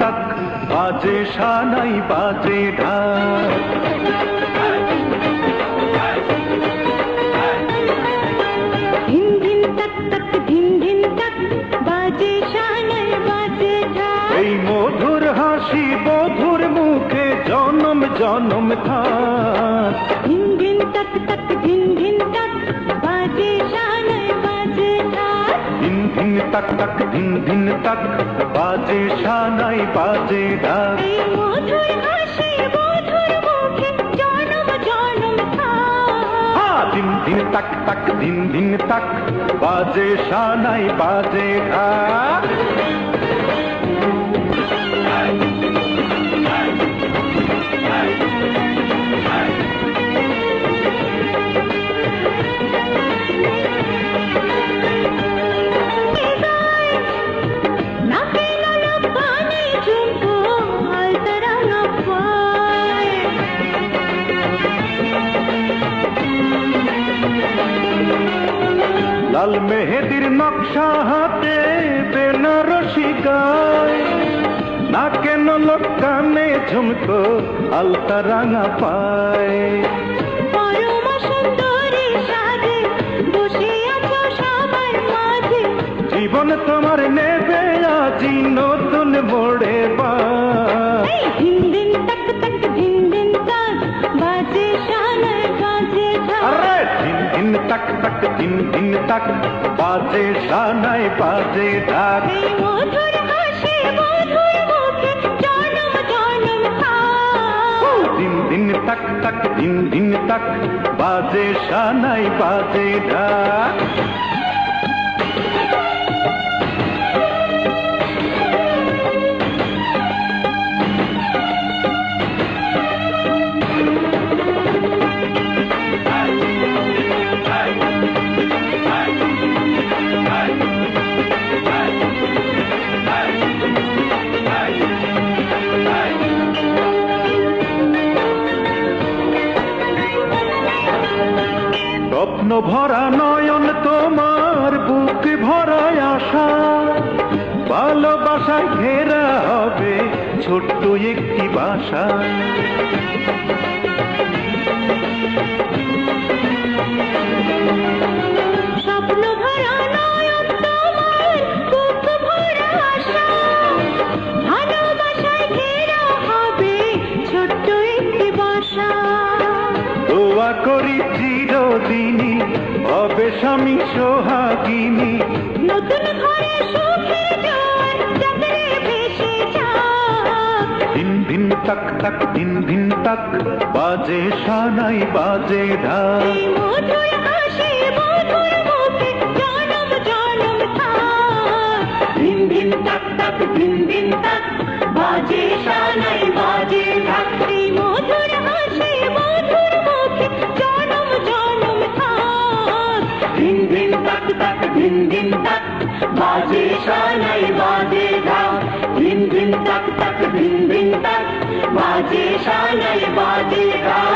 তক বাজে শানাই বাজে ঢাক। এই মধুর হাসি মধুর মুখে জনম জনম থাক। তক তক ধিন ধিন তক বাজে শানাই বাজে ঢাক দিন দিন তাক তাক দিন দিন তাক বাজে শানাই বাজে ঢাক লাল মেহেদির নকশা হাতে বেনারসি গায়। না কেন কানে ঝুমকো আলতা রাঙা পায়। জীবন তোমার নেবে আজি নতুন মোড়ে বা টাক তক দিন দিন তক। বাজে শানাই বাজে ঢাক মধুর হাসি মধুর মুখে জনম জনম দিন দিন টাক টাক দিন দিন টাক বাজে শানাই বাজে ঢাক স্বপ্ন ভরা নয়ন তোমার বুক ভরায় আশা। ভালোবাসায় ঘেরা হবে ছোট্ট একটি বাসা। স্বপ্ন ভরা আশা। ভালোবাসায় ঘেরা হবে ছোট্ট একটি বাসা। করি স্বামী সোহাগিনী। নতুন ঘরে সুখে জোয়ার চাঁদরে ভেসে যাক। দিন দিন তক তক দিন দিন তক বাজে শানাই বাজে ঢাক। মধুর হাসি মধুর মুখে জনম জনম থাক। দিন দিন তক তক দিন দিন তক বাজে শানাই नै बाेधा भि भि तत् तत् भिन् भिन् ताजेशा बाजे गा